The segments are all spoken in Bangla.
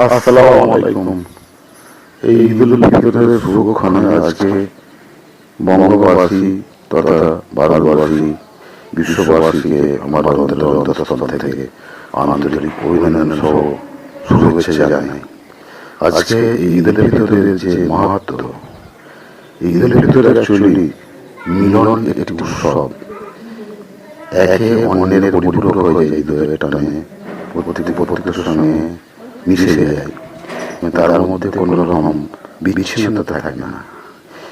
আসসালামু আলাইকুম এই ঈদুল ফিতরের শুভক্ষণে আজকে বঙ্গবাসী তথা ভারতবাসী, বিশ্ববাসীকে আমার অন্তরের অন্তঃস্থল থেকে আন্তরিক অভিনন্দন সহ শুভেচ্ছা জানাই। আজকে এই ঈদুল ফিতরের যে মাহাত্ম ঈদুল ফিতর অ্যাকচুয়ালি মিলন একটি উৎসব। একে অন্যের পরিপূরক হয়ে যায় ঈদের টানে। প্রত্যেকটি প্রত্যেকের সঙ্গে মিশে যায়। তার মধ্যে কোনো রকম বিচ্ছিন্নতা থাকে না।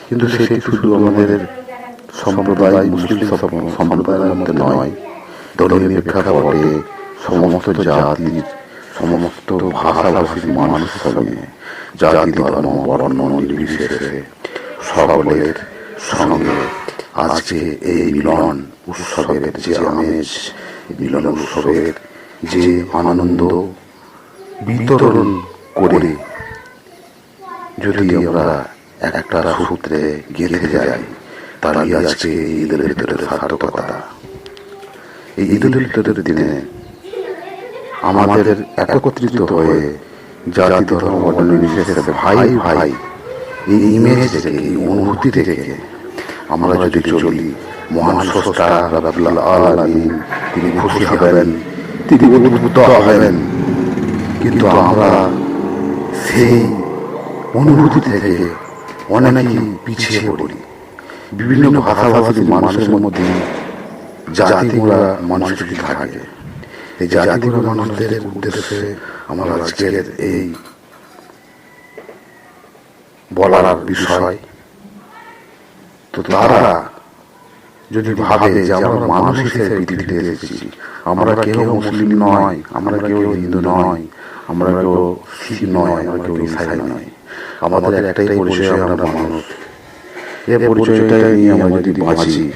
কিন্তু সেটি শুধু আমাদের সম্প্রদায় মুসলিম সম- সম্প্রদায়ের মধ্যে নয়। ধর্মীয় প্রেক্ষাপটে সমস্ত জাতির সমস্ত ভাষাভাষীর মানুষের সঙ্গে জাতি ধর্ম বর্ণ নির্বিশেষে সকলের সঙ্গে আজকে এই মিলন উৎসবের যে আমেজ মিলন উৎসবের যে আনন্দ বিতরণ করে। যদি আমরা একটা সূত্রে গেঁথে যাই তারই আজকে ঈদের ভিতরের সার্থকতা। এই ঈদের ভিতরের দিনে আমাদের একত্রিত হয়ে জাতি ধর্ম বর্ণ নির্বিশেষে ভাই ভাই এই ইমেজ থেকে এই অনুভূতি থেকে আমরা যদি চলি মহান স্রষ্টা তিনি খুশি হবেন তিনি উদ্বুদ্ধ হবেন কিন্তু আমরা সেই অনুভূতি থেকে অনেকেই পিছিয়ে পড়ি। বিভিন্ন ভাষাভাষী মানুষের মধ্যে জাতিগুলা যদি থাকে। এই জাতিগুলো মানুষদের উদ্দেশ্যে আমার আজকের এই বলার বিষয়। তো তারা যদি ভাবে যে আমরা মানুষ হিসেবে পৃথিবীতে এসেছি, আমরা কেউ মুসলিম নয়, আমরা কেউ হিন্দু নয় আমরা কেউ নয় আমরা কেউ ইসাই নয়। আমাদের একটাই পরিচয় আমরা মানুষ। এ পরিচয়টাই নিয়ে আমরা যদি বাঁচি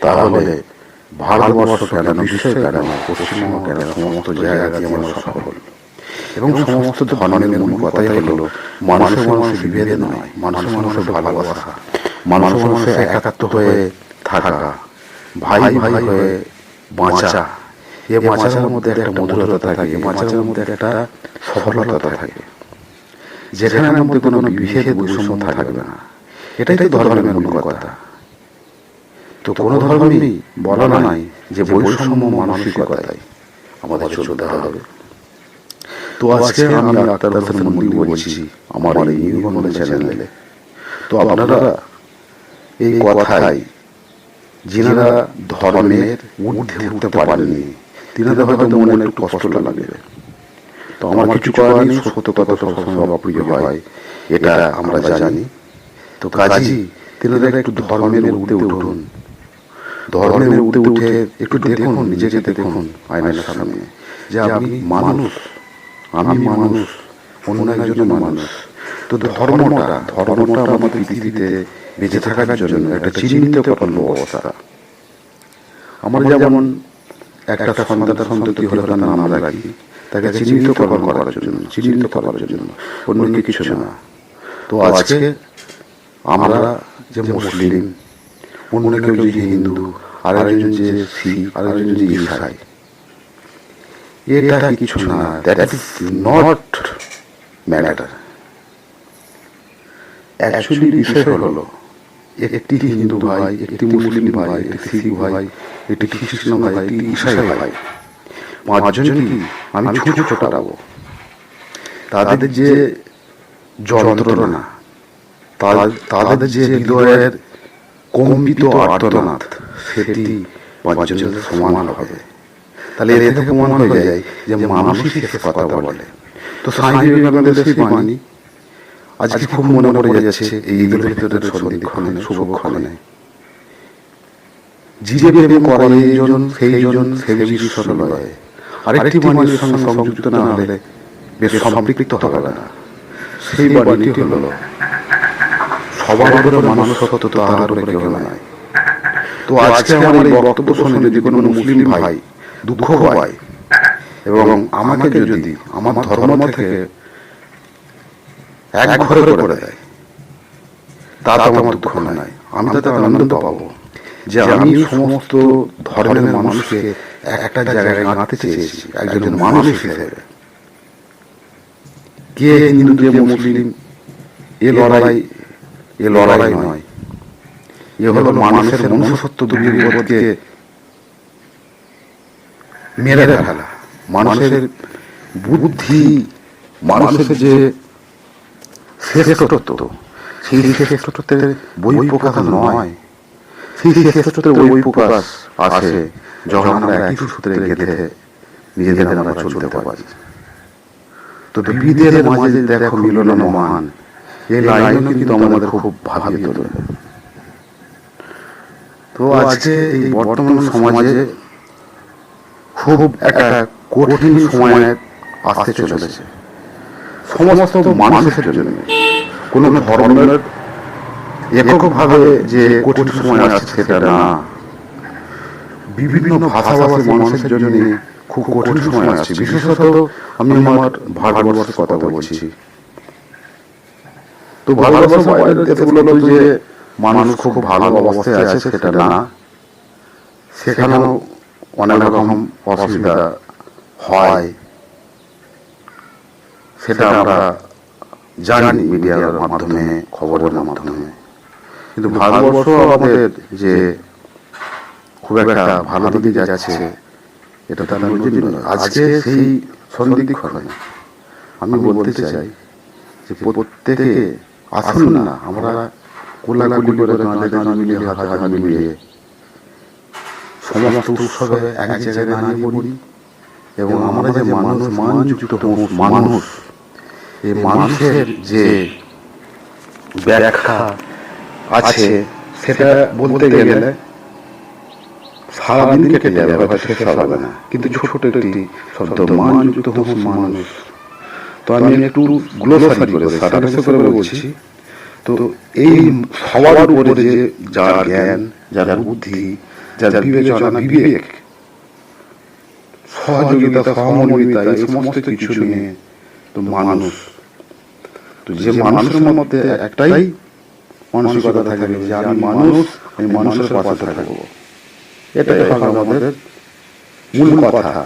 তাহলে ভারতবর্ষ কেন বিশ্ব কেন পশ্চিমবঙ্গ কেন সমস্ত জায়গাতে আমরা সফল। এবং সমস্ত ধর্মের মূল কথাই হলো মানুষের মানুষের বিভেদে নয় মানুষের মানুষের ভালোবাসা মানুষের মানুষের একাত্ম হয়ে থাকা ভাই ভাই হয়ে বাঁচা। এ মাছের মধ্যে একটা মধুরতা থাকে বাঁচার মধ্যে একটা সফলতা থাকে। যেখানে মধ্যে কোনো বিভেদ বৈষম্য থাকবে না। এটাই তো ধর্মের মূল কথা। তো কোনো ধর্মেই বলা নাই যে বৈষম্য মানসিকতাই আমাদের চলতে হবে। তো আজকে আমি আক্তার হোসেন মন্ডি বলছি আমার এই নিউ বাংলা চ্যানেলে। তো আপনারা এই কথাই যিনারা ধর্মের ঊর্ধ্বে উঠতে পারেননি তিনাদের হয়তো মনে একটু কষ্ট লাগবে তো আমার কিছু করার নেই, সত্য কথা সবসময় অপ্রিয় হয়। এটা আমরা জানি। তো কাজী তিনাদের একটু ধর্মের ঊর্ধ্বে উঠুন। ধর্মের ঊর্ধ্বে উঠে একটু দেখুন, নিজেকে দেখুন আয়নার সামনে। যে আমি মানুষ আমি মানুষ, অন্য একজন মানুষ। তো ধর্মটা ধর্মটা আমাদের পৃথিবীতে বেঁচে থাকার জন্য একটা চিহ্নিত অবস্থা আমরা যেমন একটা সন্তান সন্ততি হলে তার নাম রাখি? তাকে চিহ্নিতকরণ করার জন্য চিহ্নিত করার জন্য। অন্য কিছু না। তো আজকে আমরা যে মুসলিম অন্য কেউ যে হিন্দু আর একজন যে শিখ আর একজন যে ইসাই। এটা কিছু না। That is not matter actually বিষয় হলো একটি হিন্দু ভাই, একটি মুসলিম ভাই, একটি শিখ ভাই, একটি খ্রিস্টান ভাই, একটি ইসাই ভাই। পাঁচজন কি আমি ছোট ছোটাবো তাদের যে যন্ত্রণা তাদের যে হৃদয়ের কম্পিত আর্তনাদ, সেটি পাঁচজনের সমান হবে। তাহলে এর থেকে প্রমাণ হয়ে যায় যে মানুষই কথা বলে। তো স্বামী বিবেকানন্দের সেই বাণী আজকে খুব মনে পড়ে যাচ্ছে এই ঈদের ভিতরের সন্ধিক্ষণে শুভক্ষণে। জিরে প্রেম করে এইজন সেইজন সেই আরেকটি বাণীর সঙ্গে সংযুক্ত না হলে বেশ সম্পৃক্ত হবে না। সেই বাণীটি হলো সবার উপরে মানুষ সত্য তাহার উপরে কেউ নাই। তো আজকে আমার এই বক্তব্য শুনে যদি কোনো মুসলিম ভাই দুঃখ পায় এবং আমাকে যদি আমার ধর্ম থেকে এক ঘরে করে দেয়। তাতে আমার দুঃখ নাই। আমি তাতে আনন্দ পাবো। যে আমি সমস্ত ধর্মের মানুষকে একটা জায়গায় গাঁথতে চেয়েছি একজন মানুষ হিসেবে। কে হিন্দু কে মুসলিম এ লড়াই এ লড়াই নয়। এ হলো মানুষের মনুষ্যত্ব দুর্নীতিবোধকে মেরে ফেলা। মানুষের বুদ্ধি মানুষের যে শ্রেষ্ঠত্ব সেই শ্রেষ্ঠত্বের বই প্রকাশ নয়। সেই শ্রেষ্ঠত্বের বই প্রকাশ আছে যখন আমরা একই সূত্রে গেঁথে নিজেদের আমরা চলতে পারি। তো মাঝে দেখো মিলন মহান, এই লাইনও কিন্তু আমাদের খুব ভাবিয়ে তোলে। তো আজকে এই বর্তমান সমাজে খুব একটা কঠিন সময় আসতে চলেছে। সমস্ত মানুষের জন্য। কোনো ধরনের এককভাবে যে কঠিন সময় আসছে সেটা না। বিভিন্ন ভাষাভাষী মানুষের জন্য খুব কঠিন সময় আসছে বিশেষত আমি আমার ভারতবর্ষের কথা বলছি। তো ভারতবর্ষ বাইরের দেশগুলো যে মানুষ খুব ভালো অবস্থায় আছে সেটা না। সেখানেও অনেক রকম অসুবিধা হয়। সেটা আমরা জানি মিডিয়ার মাধ্যমে খবরের মাধ্যমে। কিন্তু ভারতবর্ষ আমাদের যে খুব একটা ভালো দিকে যাচ্ছে এটা তার। আজকে সেই সন্দিক্ষণে আমি বলতে চাই যে প্রত্যেকে আসুন না। আমরা কোলাকুলি করে কাঁধে কাঁধ মিলিয়ে হাতে হাত মিলিয়ে সমস্ত উৎসবে এক জায়গায় দাঁড়িয়ে পড়ি। এবং আমরা যে মানুষ মানযুক্ত মানুষ এই মানুষের যে ব্যাখ্যা আছে, সেটা বলতে গেলে সারাদিন কেটে যাবে, হয়তো শেষ হবে না। কিন্তু ছোট একটি শব্দ, মানযুক্ত মানুষ। তো আমি একটু গ্লোসারি করে সারাংশ করে বলছি। তো এই সবার উপরে যে যার জ্ঞান, যার বুদ্ধি, যার বিবেচনা, বিবেক, সহযোগিতা, সহমর্মিতা, এই সমস্ত কিছু নিয়ে তো মানুষ তো যে মানুষের মধ্যে একটাই মানসিকতা থাকবে যে আমি মানুষ আমি মানুষের পাশে থাকব। এটাই হবে আমাদের মূল কথা।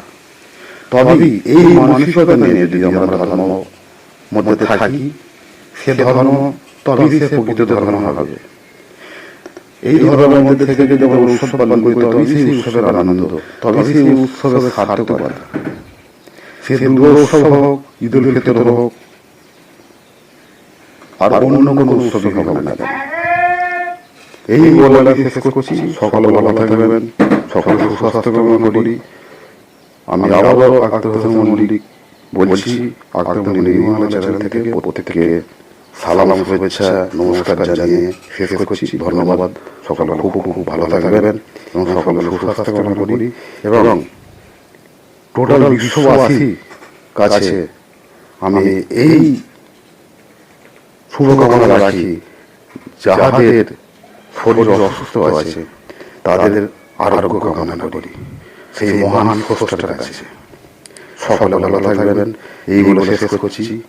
তবেই এই মানসিকতা নিয়ে যদি আমরা ধর্ম মধ্যে থাকি সে ধর্ম তবেই সে প্রকৃত ধর্ম হবে। এই ধর্মের মধ্যে থেকে যদি আমরা উৎসব পালন করি তবেই সেই উৎসবের আনন্দ তবেই সেই উৎসবের সার্থকতা সে দুর্গা উৎসব হোক ঈদ উল ফিতর হোক আর অন্য কোনো উৎসবই হবে না। এই বলে আমি শেষ করছি। সকালে ভালো থাকবেন। সকালে সুস্বাস্থ্য কামনা করি। আমি আবারও আক্তার হোসেন মল্লিক বলছি। আক্তার মল্লিক চ্যানেল থেকে প্রত্যেককে সালাম শুভেচ্ছা নমস্কার জানিয়ে শেষ করছি। ধন্যবাদ। সকালে খুব খুব ভালো থাকবেন এবং সকালে সুস্বাস্থ্য কামনা করি। এবং টোটাল বিশ্ববাসী কাছে আমি এই শুভকামনা রাখি। যাহাদের শরীর অসুস্থ আছে তাদের আরোগ্য কামনা করি। সেই মহান স্রষ্টার কাছে। সকলে ভালো থাকবেন। এইগুলো শেষ করছি।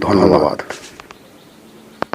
ধন্যবাদ।